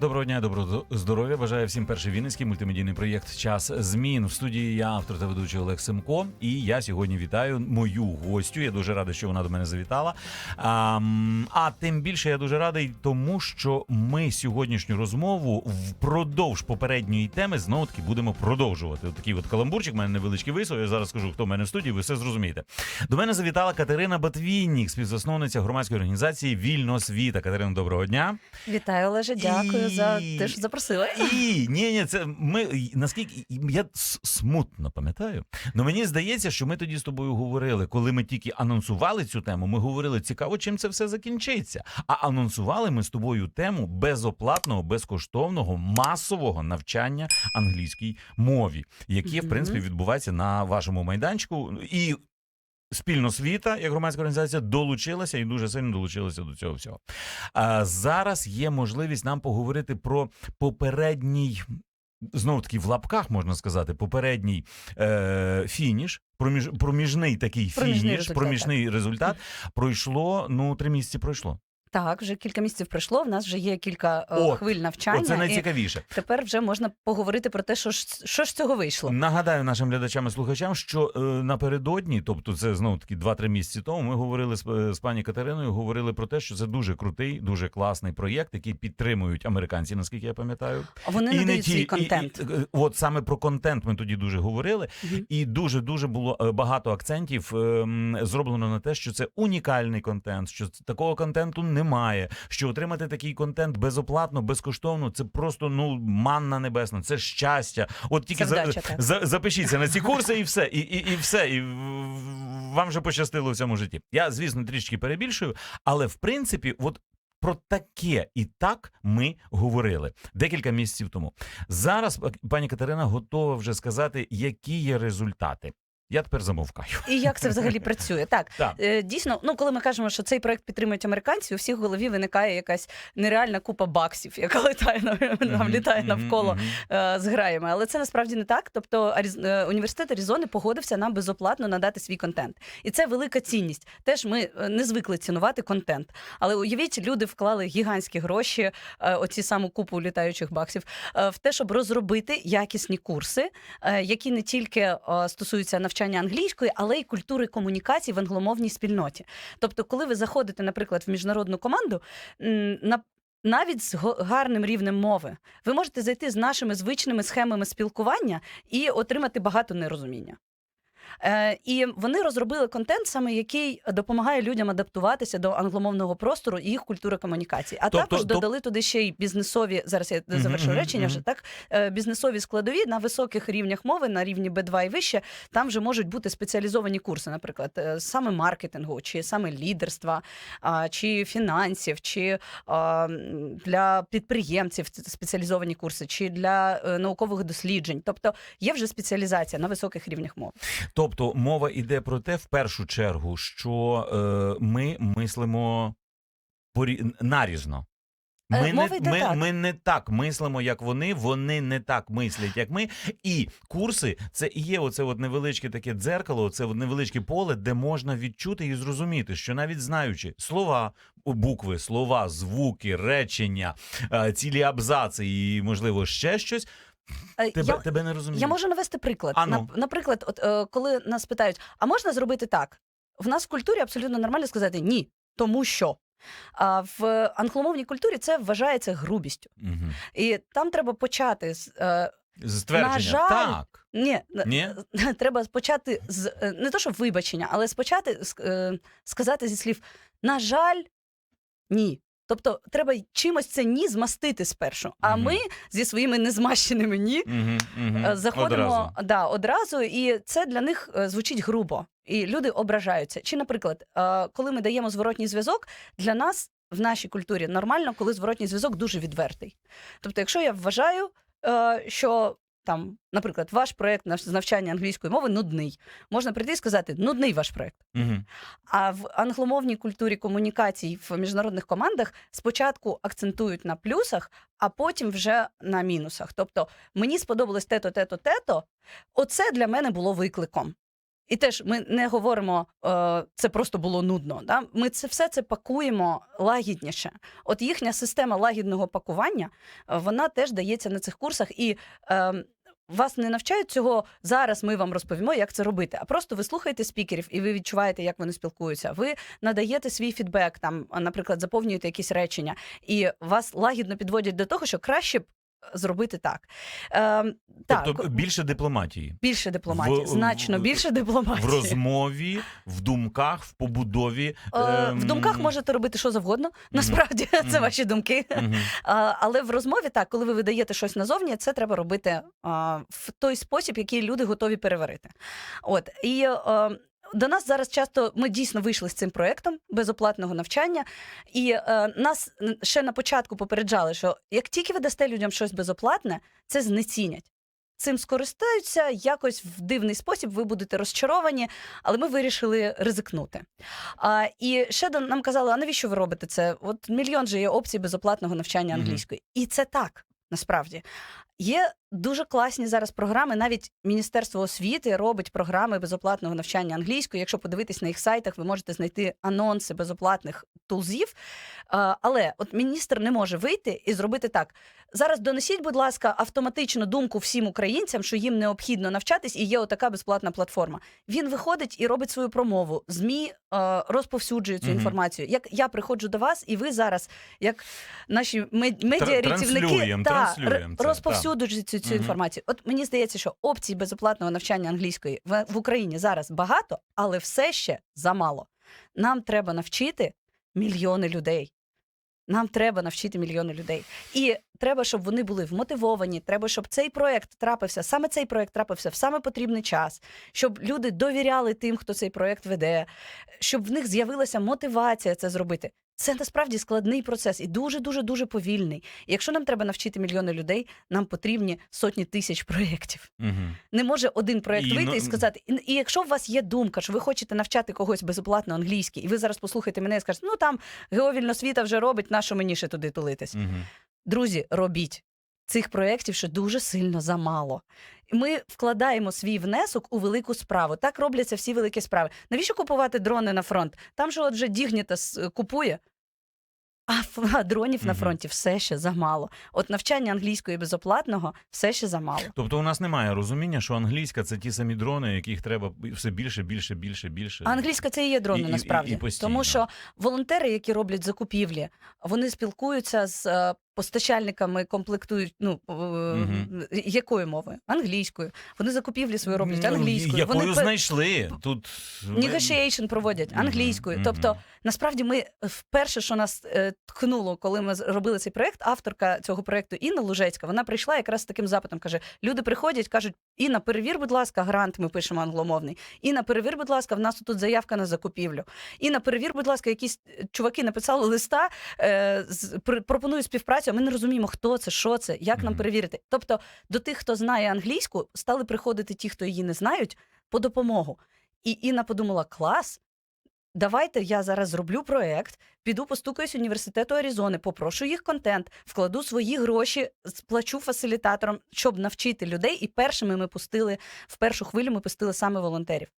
Доброго дня, доброго здоров'я. Бажаю всім перший вінницький мультимедійний проєкт Час змін в студії. Я автор та ведучий Олег Семко. І я сьогодні вітаю мою гостю. Я дуже радий, що вона до мене завітала. А, а тим більше я дуже радий, тому що ми сьогоднішню розмову впродовж попередньої теми знову таки будемо продовжувати. От такий от каламбурчик. У мене невеличкий висов. Я зараз скажу, хто в мене в студії. Ви все зрозумієте. До мене завітала Катерина Батвіннік, співзасновниця громадської організації Вільно світа. Катерина, доброго дня. Вітаю, Олеже. Дякую І- за те, що запросила. І ні, ні, це ми наскільки я смутно пам'ятаю. Ну мені здається, що ми тоді з тобою говорили, коли ми тільки анонсували цю тему. Ми говорили, цікаво, чим це все закінчиться. А анонсували ми з тобою тему безоплатного, безкоштовного, масового навчання англійській мові, яке в принципі відбувається на вашому майданчику і. Спільно світа, як громадська організація, долучилася і дуже сильно долучилася до цього всього. А зараз є можливість нам поговорити про попередній. Знову таки в лапках можна сказати, попередній е, фініш, проміж, проміжний такий Проміжний фініш, результат, проміжний результат. Пройшло ну три місяці. Пройшло. Так, вже кілька місяців пройшло. В нас вже є кілька е, От, хвиль навчання. Оце і найцікавіше. тепер вже можна поговорити про те, що ж що ж цього вийшло. Нагадаю нашим глядачам і слухачам, що е, напередодні, тобто це знову таки 2-3 місяці тому, ми говорили з, е, з пані Катериною, говорили про те, що це дуже крутий, дуже класний проєкт, який підтримують американці, наскільки я пам'ятаю. Вони надають свій ті- контент. І, і, е, от саме про контент ми тоді дуже говорили, Мгм. і дуже дуже було багато акцентів е, зроблено на те, що це унікальний контент, що такого контенту немає. Що отримати такий контент безоплатно, безкоштовно, це просто ну манна небесна, це щастя. От тільки за, за, запишіться на ці курси, і все, і, і, і все. І вам вже пощастило в цьому житті. Я, звісно, трішки перебільшую, але в принципі, от. Про таке і так ми говорили декілька місяців тому. Зараз пані Катерина готова вже сказати, які є результати. Я тепер замовкаю. І як це взагалі працює? Так, Так. е, дійсно, ну коли ми кажемо, що цей проект підтримують американці, у всіх в голові виникає якась нереальна купа баксів, яка літає на- нам літає навколо е, з граями. Але це насправді не так. Тобто Аріз- е, університет Аризони погодився нам безоплатно надати свій контент. І це велика цінність. Теж ми не звикли цінувати контент. Але уявіть, люди вклали гігантські гроші, е, оці саму купу літаючих баксів, е, в те, щоб розробити якісні курси, е, які не тільки е, стосуються навчання англійської, але й культури комунікації в англомовній спільноті. Тобто, коли ви заходите, наприклад, в міжнародну команду, на навіть з гарним рівнем мови, ви можете зайти з нашими звичними схемами спілкування і отримати багато нерозуміння. Е, і вони розробили контент, саме який допомагає людям адаптуватися до англомовного простору і їх культури комунікації. А Тобто- також тоб- додали туди ще й бізнесові. Зараз я завершу мгм, речення. Вже так е, бізнесові складові на високих рівнях мови, на рівні B2 і вище. Там вже можуть бути спеціалізовані курси, наприклад, е, саме маркетингу, чи саме лідерства, чи фінансів, чи для підприємців спеціалізовані курси, чи для наукових досліджень. Тобто є вже спеціалізація на високих рівнях мови. Тобто мова йде про те, в першу чергу, що е, ми мислимо порі... нарізно. Е, Ми, мова не, йде ми, так. ми не так мислимо, як вони, вони не так мислять, як ми. І курси це і є оце от невеличке таке дзеркало, це невеличке поле, де можна відчути і зрозуміти, що навіть знаючи слова, букви, слова, звуки, речення, е, цілі абзаци і, можливо, ще щось, тебе, я, тебе не розуміють. я можу навести приклад. А ну. Наприклад, от е, коли нас питають, а можна зробити так? В нас в культурі абсолютно нормально сказати ні, тому що. А в англомовній культурі це вважається грубістю. Мгм. І там треба почати з е, Ствердження. На жаль, так. ні, Ні? треба почати з е, не то, що вибачення, але спочати е, сказати зі слів на жаль, ні. Тобто треба чимось це ні змастити спершу. А Мгм. ми зі своїми незмащеними ні Угу, угу. Заходимо Да, одразу, і це для них е, звучить грубо, і люди ображаються. Чи, наприклад, е, коли ми даємо зворотній зв'язок, для нас в нашій культурі нормально, коли зворотній зв'язок дуже відвертий. Тобто, якщо я вважаю, що там, наприклад, ваш проект з навчання англійської мови нудний, можна прийти і сказати, нудний ваш проект. Угу. А в англомовній культурі комунікацій в міжнародних командах спочатку акцентують на плюсах, а потім вже на мінусах. Тобто мені сподобалось тето, тето, тето. Оце для мене було викликом. І теж ми не говоримо, е, це просто було нудно. Да? Ми це все це пакуємо лагідніше. От їхня система лагідного пакування, е, вона теж дається на цих курсах. І е, вас не навчають цього зараз. Ми вам розповімо, як це робити. А просто ви слухаєте спікерів, і ви відчуваєте, як вони спілкуються. Ви надаєте свій фідбек, там, наприклад, заповнюєте якісь речення, і вас лагідно підводять до того, що краще б зробити так. Е, Тобто більше дипломатії. більше дипломатії, в- значно в- більше В розмові, в думках, в побудові. Е, ем, В думках можете робити що завгодно. Насправді це ваші думки. мгм. А, Але в розмові так, коли ви видаєте щось назовні, це треба робити а, в той спосіб, який люди готові переварити. От і е, до нас зараз часто ми дійсно вийшли з цим проектом безоплатного навчання, і е, нас ще на початку попереджали, що як тільки ви дасте людям щось безоплатне, це знецінять. Цим скористаються якось в дивний спосіб. Ви будете розчаровані, але ми вирішили ризикнути. А, і ще нам казали, а навіщо ви робите це? От мільйон же є опцій безоплатного навчання англійської. І це так, насправді. Є дуже класні зараз програми. Навіть Міністерство освіти робить програми безоплатного навчання англійської. Якщо подивитись на їх сайтах, ви можете знайти анонси безоплатних тулзів. Але от міністр не може вийти і зробити так. Зараз донесіть, будь ласка, автоматично думку всім українцям, що їм необхідно навчатись, і є отака безплатна платформа. Він виходить і робить свою промову. ЗМІ розповсюджують цю Мгм. інформацію. Як я приходжу до вас, і ви зараз, як наші мед- медіарятівники, та, розповсюджують цю, цю Мгм. інформацію. От мені здається, що опцій безоплатного навчання англійської в, в Україні зараз багато, але все ще замало. Нам треба навчити мільйони людей. Нам треба навчити мільйони людей. І треба, щоб вони були вмотивовані. Треба, щоб цей проект трапився, саме цей проект трапився в саме потрібний час, щоб люди довіряли тим, хто цей проект веде, щоб в них з'явилася мотивація це зробити. Це насправді складний процес і дуже, дуже, дуже повільний. І якщо нам треба навчити мільйони людей, нам потрібні сотні тисяч проєктів. Мгм. Не може один проект І, вийти ну, і сказати. І, і якщо у вас є думка, що ви хочете навчати когось безоплатно англійській, і ви зараз послухаєте мене і скажете, ну там Геовільна освіта вже робить, на що мені ще туди тулитись? Мгм. Друзі, робіть. Цих проєктів ще дуже сильно замало. Ми вкладаємо свій внесок у велику справу. Так робляться всі великі справи. Навіщо купувати дрони на фронт? Там же от вже Дігнітас е, купує. А, дронів на фронті все ще замало. От навчання англійської безоплатного все ще замало. Тобто у нас немає розуміння, що англійська це ті самі дрони, яких треба все більше, більше, більше, більше. А англійська це і є дрони І- і- насправді. і постійно. Тому що волонтери, які роблять закупівлі, вони спілкуються з е, постачальниками, комплектують ну е, Мгм. якою мовою? Англійською. Вони закупівлі свої роблять Ну, англійською. Якою вони знайшли? Тут negotiation проводять англійською. мгм. Тобто, насправді, ми вперше, що нас е, тхнуло, коли ми робили цей проект, авторка цього проекту Інна Лужецька, вона прийшла якраз з таким запитом. каже: люди приходять, кажуть: Інна, перевір, будь ласка, грант. Ми пишемо англомовний. Інна, перевір, будь ласка, в нас тут заявка на закупівлю. Інна, перевір, будь ласка, якісь е, чуваки написали листа, е, з, пр- а Ми не розуміємо, хто це, що це, як нам перевірити. Тобто, до тих, хто знає англійську, стали приходити ті, хто її не знають, по допомогу. І Інна подумала: клас. Давайте я зараз зроблю проект, піду постукаюсь університету Аризони, попрошу їх контент, вкладу свої гроші, сплачу фасилітаторам, щоб навчити людей. І першими ми пустили в першу хвилю. Ми пустили саме волонтерів.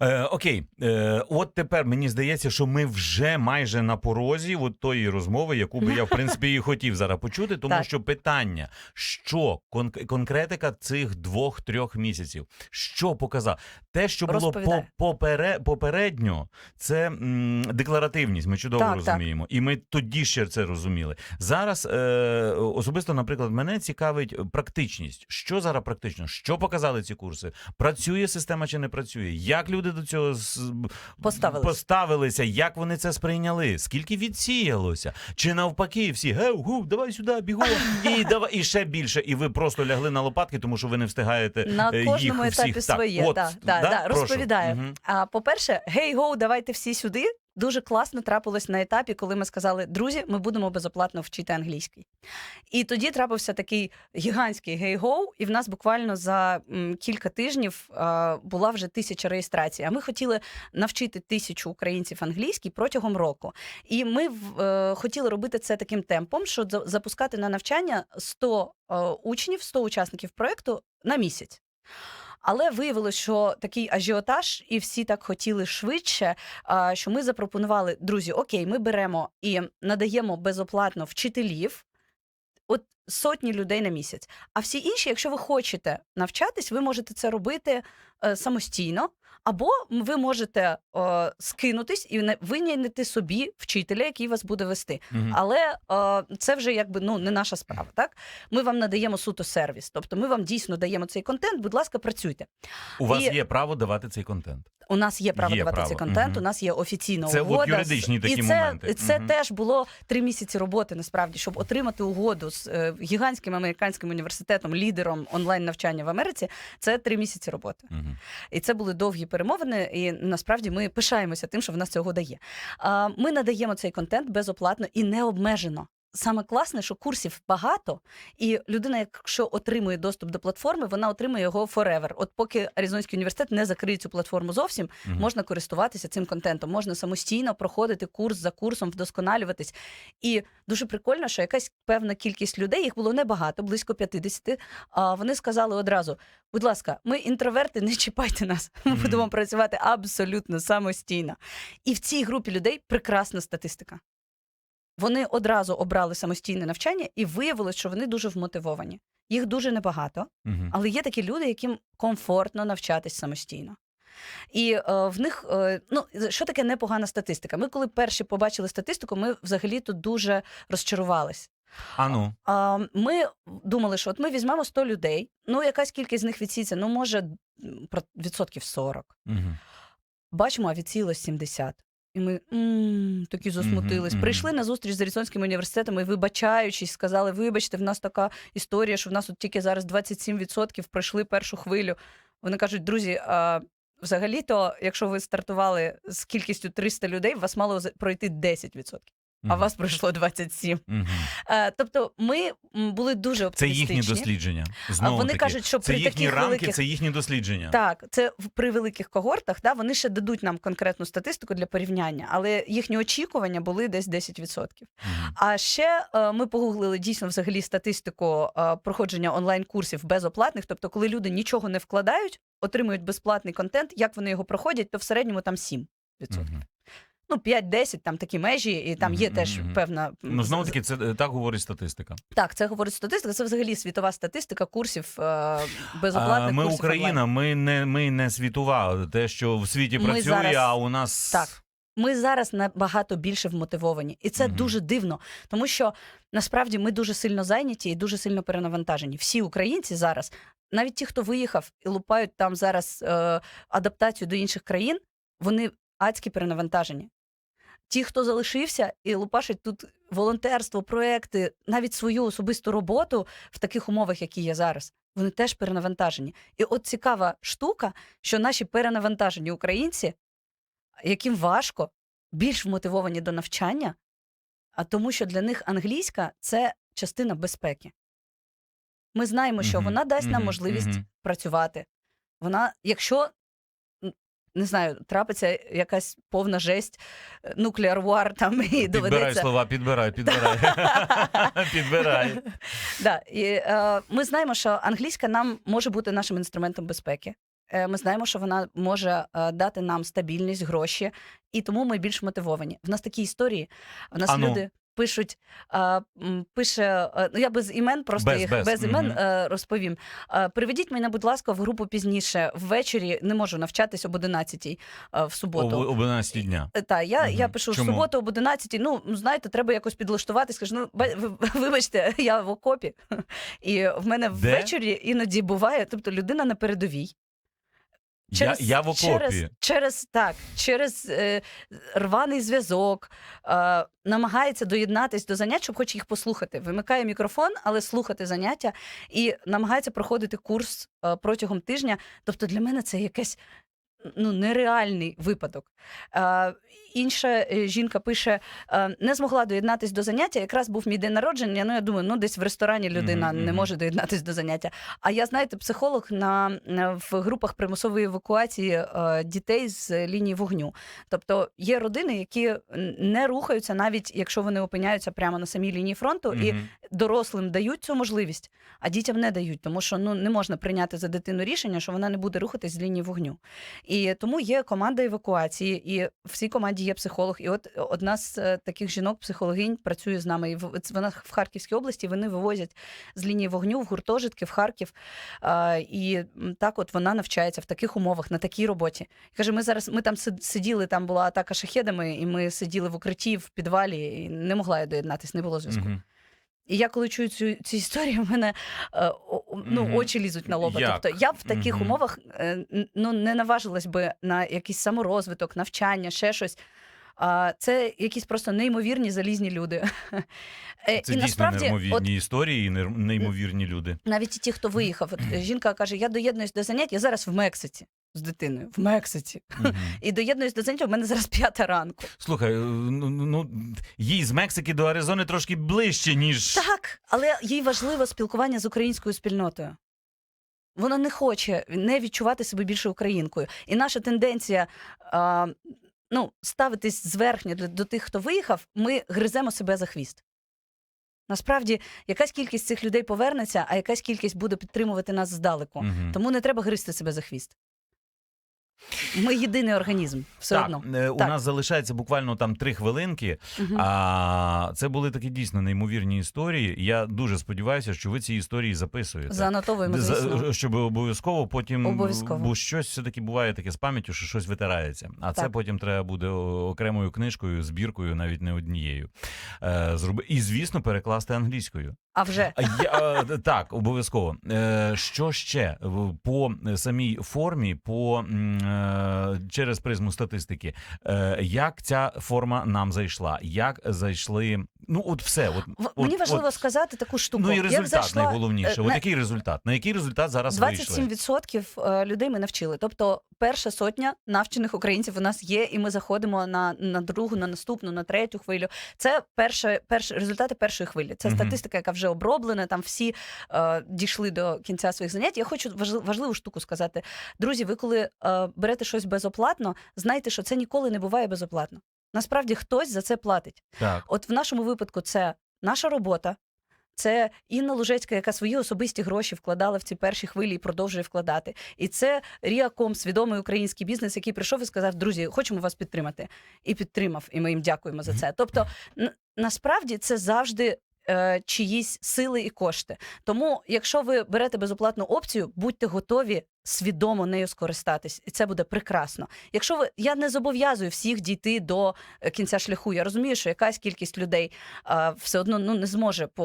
Е, окей, е, от тепер мені здається, що ми вже майже на порозі от тої розмови, яку би я в принципі і хотів зараз почути, тому Так. що питання, що кон- конкретика цих двох-трьох місяців, що показав, те, що було по, попере, попередньо, це м, декларативність. Ми чудово Так, так. розуміємо, і ми тоді ще це розуміли. Зараз е, особисто, наприклад, мене цікавить практичність. Що зараз практично? Що показали ці курси? Працює система чи не працює? Як люди до цього Поставились. поставилися? Як вони це сприйняли? Скільки відсіялося? Чи навпаки, всі гев, гу, давай сюди, бігом, і давай і ще більше. І ви просто лягли на лопатки, тому що ви не встигаєте На е, кожному їх етапі всіх. своє. от, да, да, да, да, розповідаю. Угу. А по-перше, гей-гоу, давайте всі сюди. Дуже класно трапилось на етапі, коли ми сказали, друзі, ми будемо безоплатно вчити англійський. І тоді трапився такий гігантський гей-гоу, і в нас буквально за кілька тижнів була вже тисяча реєстрацій. А ми хотіли навчити тисячу українців англійський протягом року. І ми е, хотіли робити це таким темпом, що за- запускати на навчання 100 е, учнів, 100 учасників проєкту на місяць. Але виявилось, що такий ажіотаж, і всі так хотіли швидше. Що ми запропонували, друзі, окей, ми беремо і надаємо безоплатно вчителів. От сотні людей на місяць. А всі інші, якщо ви хочете навчатись, ви можете це робити е, самостійно, або ви можете е, скинутись і винайняти собі вчителя, який вас буде вести. Мгм. Але е, це вже якби ну не наша справа. Так ми вам надаємо суто сервіс. Тобто, ми вам дійсно даємо цей контент. Будь ласка, працюйте. У вас і- є право давати цей контент. У нас є право Є давати право, цей контент. мгм. У нас є офіційна Це угода. з- юридичні такі і це, моменти. Це Мгм. теж було три місяці роботи. Насправді, щоб отримати угоду з е, гігантським американським університетом, лідером онлайн навчання в Америці. Це три місяці роботи. Угу. І це були довгі перемовини. І насправді ми пишаємося тим, що в нас цього дає. Ми надаємо цей контент безоплатно і необмежено. Саме класне, що курсів багато, і людина, якщо отримує доступ до платформи, вона отримує його forever. От поки Аризонський університет не закриє цю платформу зовсім, Мгм. можна користуватися цим контентом, можна самостійно проходити курс за курсом, вдосконалюватись. І дуже прикольно, що якась певна кількість людей, їх було небагато, близько 50, а вони сказали одразу: будь ласка, ми інтроверти, не чіпайте нас. Ми Мгм. будемо працювати абсолютно самостійно. І в цій групі людей прекрасна статистика. Вони одразу обрали самостійне навчання і виявилось, що вони дуже вмотивовані. Їх дуже небагато, але є такі люди, яким комфортно навчатись самостійно. І е, в них е, ну що таке непогана статистика? Ми, коли перші побачили статистику, ми взагалі тут дуже розчарувались. А ну. А, ми думали, що от ми візьмемо 100 людей, ну якась кількість з них відсіться, ну може про- відсотків 40. Мгм. Бачимо, а відсілось 70. І ми м, такі засмутились. мгм. Прийшли на зустріч з Аризонським університетом і, вибачаючись, сказали: вибачте, в нас така історія, що в нас от тільки зараз 27% пройшли першу хвилю. Вони кажуть, друзі, а, взагалі-то, якщо ви стартували з кількістю 300 людей, вас мало пройти 10%, а у вас пройшло 27%. Е, тобто ми були дуже Це оптимістичні. їхні дослідження. А Знову вони таки. кажуть, що це при їхні таких рамки, великих це їхні дослідження. так, це при великих когортах, да, вони ще дадуть нам конкретну статистику для порівняння, але їхні очікування були десь 10%. Мгм. А ще е, ми погуглили дійсно взагалі статистику е, проходження онлайн-курсів безоплатних. Тобто, коли люди нічого не вкладають, отримують безплатний контент, як вони його проходять, то в середньому там 7%. Мгм. Ну, 5-10, там такі межі, і там є теж певна. Ну, знову таки, це е, так говорить статистика. Так, це говорить статистика. Це взагалі світова статистика курсів е, безоплатних ми курсів Україна, онлайн. ми не, ми не світова. Те, що в світі Ми працює, зараз- а у нас. Так. Ми зараз набагато більше вмотивовані, і це Мгм. дуже дивно, тому що насправді ми дуже сильно зайняті і дуже сильно перенавантажені. Всі українці зараз, навіть ті, хто виїхав і лупають там зараз е, адаптацію до інших країн, вони адські перенавантажені. Ті, хто залишився і лупашить тут волонтерство, проекти, навіть свою особисту роботу в таких умовах, які є зараз, вони теж перенавантажені. І от цікава штука, що наші перенавантажені українці, яким важко, більш вмотивовані до навчання, а тому, що для них англійська це частина безпеки. Ми знаємо, що Мгм, вона дасть нам можливість мгм. працювати. Вона, якщо не знаю, трапиться якась повна жесть, нуклеар вар там і Підбирай доведеться. слова, підбирай, підбирай. підбирай. Да, і, е, ми знаємо, що англійська нам може бути нашим інструментом безпеки. Е, Ми знаємо, що вона може е, дати нам стабільність, гроші, і тому ми більш мотивовані. В нас такі історії. В нас Ану. люди пишуть, м, пише, ну я без імен, просто Без- їх без, без, імен мгм. е, розповім. Е, Приведіть мене, будь ласка, в групу пізніше. Ввечері не можу навчатись об 11 е, в суботу. Об 11 дня. Е, Та я, я пишу Чому? в суботу об 11, Ну знаєте, треба якось підлаштувати. Скажу, ну ба- ви- вибачте, я в окопі, і в мене Де? ввечері іноді буває, тобто людина на передовій. Я, я в окопі. Через, через так, через е, рваний зв'язок е, намагається доєднатись до занять, щоб хоч їх послухати. Вимикає мікрофон, але слухати заняття і намагається проходити курс е, протягом тижня. Тобто для мене це якесь ну, нереальний випадок. Е, інша жінка пише: е, не змогла доєднатись до заняття. Якраз був мій день народження. Ну я думаю, ну десь в ресторані людина Мгм, не може доєднатись до заняття. А я знаєте, психолог на в групах примусової евакуації е, дітей з лінії вогню. Тобто є родини, які не рухаються, навіть якщо вони опиняються прямо на самій лінії фронту, і дорослим дають цю можливість, а дітям не дають, тому що ну не можна прийняти за дитину рішення, що вона не буде рухатись з лінії вогню. І тому є команда евакуації, і в цій команді є психолог. І от одна з е, таких жінок, психологинь, працює з нами. І вона в Харківській області. Вони вивозять з лінії вогню в гуртожитки в Харків. І так, от вона навчається в таких умовах, на такій роботі. Каже, ми зараз ми там сиділи, там була атака шахедами, і ми сиділи в укритті в підвалі, і не могла я доєднатись, не було зв'язку. Мгм. І я коли чую цю, цю історію, в мене е, ну, очі лізуть на лоба. Як? Тобто я б в таких Мгм. умовах е, ну, не наважилась би на якийсь саморозвиток, навчання, ще щось. А це якісь просто неймовірні залізні люди. Е, Це і дійсно насправді, неймовірні от історії і неймовірні люди. навіть і ті, хто виїхав, от жінка каже: Я доєднуюсь до занять, я зараз в Мексиці з дитиною. В Мексиці. І доєднуюсь до занять, у мене зараз п'ята ранку. Слухай, е, ну, ну їй з Мексики до Аризони трошки ближче, ніж Так, але їй важливо спілкування з українською спільнотою. Вона не хоче не відчувати себе більше українкою. І наша тенденція а, ну, ставитись зверхньо до, до тих, хто виїхав, ми гриземо себе за хвіст. Насправді, якась кількість цих людей повернеться, а якась кількість буде підтримувати нас здалеку. Мгм. Тому не треба гризти себе за хвіст. Ми єдиний організм, все так, одно. е, у Так. нас залишається буквально там три хвилинки. Мгм. А це були такі дійсно неймовірні історії. Я дуже сподіваюся, що ви ці історії записуєте. Занотовуємо, За- щоб обов'язково потім Обов'язково. бо щось все таки буває таке з пам'яттю, що щось витирається. А це потім треба буде окремою книжкою, збіркою, навіть не однією. Е, зроби і звісно перекласти англійською. А вже Я, е, так, обов'язково. Е, Що ще по самій формі, по е, через призму статистики, е, як ця форма нам зайшла? Як зайшли? Ну, от все. От, В- от- мені важливо от, сказати таку штуку. Ну і результат зайшла, найголовніше. е, От який результат? На який результат зараз вийшли? 27% е, людей ми навчили. Тобто, перша сотня навчених українців у нас є, і ми заходимо на, на другу, на наступну, на третю хвилю. Це перше, перше результати першої хвилі. Це статистика, яка вже оброблена. Там всі е, дійшли до кінця своїх занять. Я хочу важли- важливу штуку сказати. Друзі, ви коли е, берете щось безоплатно, знайте, що це ніколи не буває безоплатно. Насправді хтось за це платить. Так. От в нашому випадку це наша робота. Це Інна Лужецька, яка свої особисті гроші вкладала в ці перші хвилі і продовжує вкладати. І це Ріаком, свідомий український бізнес, який прийшов і сказав: друзі, хочемо вас підтримати. І підтримав, і ми їм дякуємо за це. Тобто, насправді це завжди. е, Чиїсь сили і кошти. Тому, якщо ви берете безоплатну опцію, будьте готові свідомо нею скористатись, і це буде прекрасно. Якщо ви я не зобов'язую всіх дійти до е, кінця шляху, я розумію, що якась кількість людей а, все одно ну не зможе по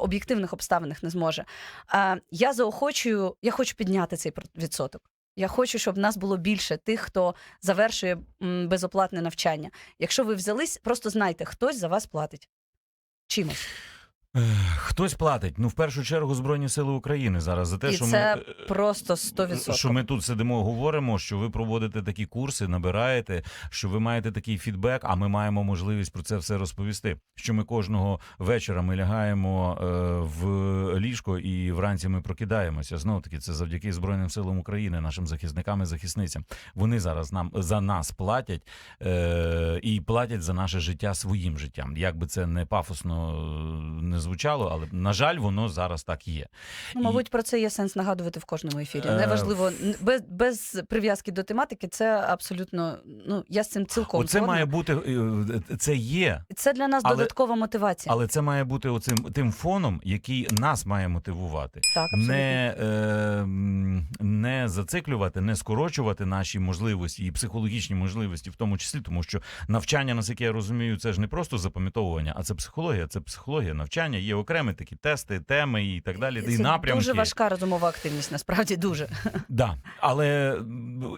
об'єктивних обставинах не зможе. А я заохочую, я хочу підняти цей відсоток. Я хочу, щоб нас було більше тих, хто завершує безоплатне навчання. Якщо ви взялись, просто знайте, хтось за вас платить чимось. Хтось платить. Ну, в першу чергу, Збройні Сили України зараз за те, І що це ми. е, просто 100%. Що ми тут сидимо, говоримо, що ви проводите такі курси, набираєте, що ви маєте такий фідбек, а ми маємо можливість про це все розповісти. Що ми кожного вечора ми лягаємо е, в ліжко і вранці ми прокидаємося. Знову таки, це завдяки Збройним силам України, нашим захисникам і захисницям. Вони зараз нам за нас платять е, і платять за наше життя своїм життям. Як би це не пафосно е, не звучало, але на жаль, воно зараз так є. Ну, мабуть, про це є сенс нагадувати в кожному ефірі. Е, Неважливо, без, без прив'язки до тематики, це абсолютно. Ну я з цим цілком Оце згодна. має бути е, це є. Це для нас Але- додаткова мотивація. Але це має бути оцим тим фоном, який нас має мотивувати. так, абсолютно. Не, е, не зациклювати, не скорочувати наші можливості і психологічні можливості, в тому числі, тому що навчання, наскільки я розумію, це ж не просто запам'ятовування, а це психологія, це психологія навчання. Є окремі такі тести, теми і так далі. І Це напрямки. дуже важка розумова активність, насправді дуже. Да. Але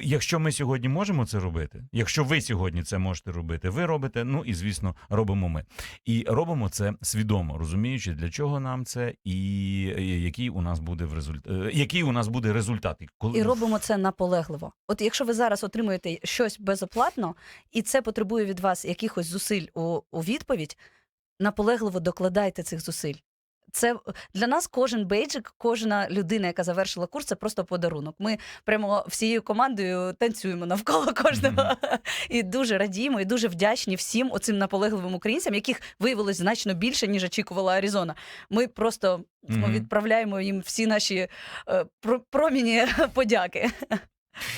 якщо ми сьогодні можемо це робити, якщо ви сьогодні це можете робити, ви робите. Ну і звісно, робимо ми. І робимо це свідомо, розуміючи, для чого нам це, і і який у нас буде в результ... е, який у нас буде результат. І Коли І робимо це наполегливо. От якщо ви зараз отримуєте щось безоплатно, і це потребує від вас якихось зусиль у, у відповідь, наполегливо докладайте цих зусиль. це для нас кожен бейджик, кожна людина, яка завершила курс, це просто подарунок. Ми прямо всією командою танцюємо навколо кожного і дуже радіємо, і дуже вдячні всім оцим наполегливим українцям, яких виявилось значно більше, ніж очікувала Аризона. Ми просто Мгм. відправляємо їм всі наші е, про- проміні подяки.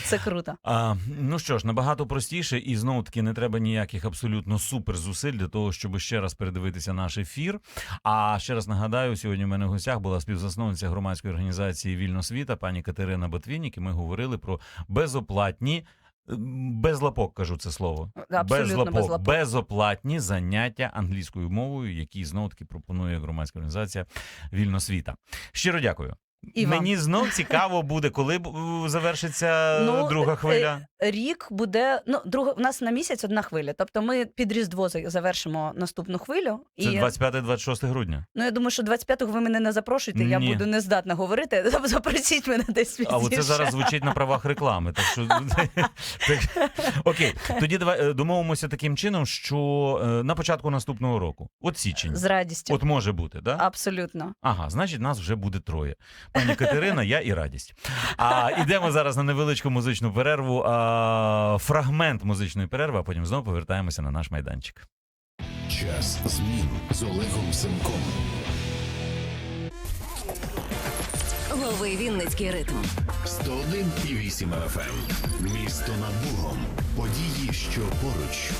Це круто. А, ну що ж, набагато простіше, і знову таки не треба ніяких абсолютно супер зусиль для того, щоб ще раз передивитися наш ефір. А ще раз нагадаю, сьогодні в мене в гостях була співзасновниця громадської організації Вільно світа, пані Катерина Ботвінік, і ми говорили про безоплатні. Без лапок кажу це слово. Абсолютно без лапок. безоплатні заняття англійською мовою, які знову таки пропонує громадська організація Вільно світа. Щиро дякую. І вам. Мені знов цікаво буде, коли е, завершиться Ну, друга хвиля. Рік буде ну друга. У нас на місяць одна хвиля. Тобто ми під різдво завершимо наступну хвилю. Це і 25-26 грудня. ну я думаю, що 25-го ви мене не запрошуєте. Я буду не здатна говорити. Тобто Запросіть мене десь А оце пізніше. зараз звучить на правах реклами. Так що окей, тоді давай е, домовимося таким чином, що е, на початку наступного року, от січень, з радістю. от може бути, да? Абсолютно. Ага, значить, нас вже буде троє. Пані Катерина, я і радість. А ідемо зараз на невеличку музичну перерву. А, фрагмент музичної перерви, а потім знову повертаємося на наш майданчик. Час змін з Олегом Семком. Лови Вінницький ритм. 101,8 FM. Місто над Богом. Події, що поруч.